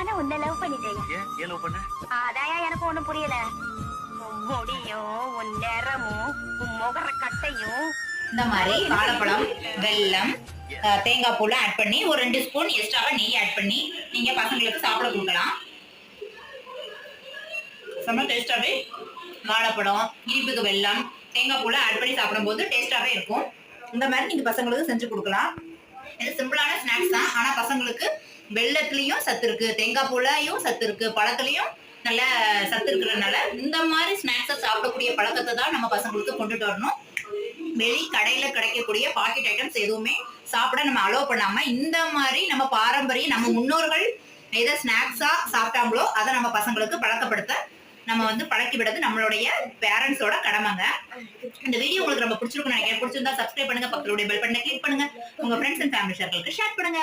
ஆனா உன்னை லவ் பண்ணிட்டேன் ஏன்? ஏன் லவ் பண்ண? அதாயா எனக்கு ஒண்ணும் புரியல. உன் முடியும் உன் நிறமும் உன் முகர கட்டையும். இந்த மாதிரி வாழைப்பழம் வெல்லம் தேங்காய் பூல ஆட் பண்ணி ஒரு ரெண்டு ஸ்பூன் எக்ஸ்ட்ராவா நெய் ஆட் பண்ணி நீங்க பசங்களுக்கு சாப்பிட கொடுக்கலாம். செம்ம டேஸ்டாவே வாழைப்பழம் இனிப்புக்கு வெல்லம் தேங்காய் பூல ஆட் பண்ணி சாப்பிடும்போது டேஸ்டாவே இருக்கும். இந்த மாதிரி நீங்க பசங்களுக்கு செஞ்சு கொடுக்கலாம். இது சிம்பிளான ஸ்நாக்ஸ் தான். ஆனா பசங்களுக்கு வெள்ளத்துலயும் சத்து இருக்கு தேங்காய் பூலையும் சத்து இருக்கு பழத்துலயும் நல்ல சத்து இருக்கிறதுனால இந்த மாதிரி ஸ்நாக்ஸை சாப்பிடக்கூடிய பழக்கத்தை தான் நம்ம பசங்களுக்கு கொண்டுட்டு வரணும். வெளி கடையில கிடைக்கக்கூடிய பாக்கெட் ஐட்டம்ஸ் எதுவுமே சாப்பிட நம்ம அலோவ் பண்ணாம இந்த மாதிரி நம்ம பாரம்பரிய நம்ம முன்னோர்கள் எதை ஸ்நாக்ஸா சாப்பிட்டாங்களோ அதை நம்ம பசங்களுக்கு பழக்கப்படுத்த நம்ம வந்து பழக்கி விடுறது நம்மளுடைய பேரண்ட்ஸோட கடமைங்க. இந்த வீடியோ உங்களுக்கு ரொம்ப பிடிச்சிருக்கும் நினைக்கிறேன். பிடிச்சிருந்தா சப்ஸ்கிரைப் பண்ணுங்க பக்கத்துடைய பெல் பட்டனை கிளிக் பண்ணுங்க. உங்க ஃப்ரெண்ட்ஸ் அண்ட் ஃபேமிலி சர்க்கிளுக்கு ஷேர் பண்ணுங்க.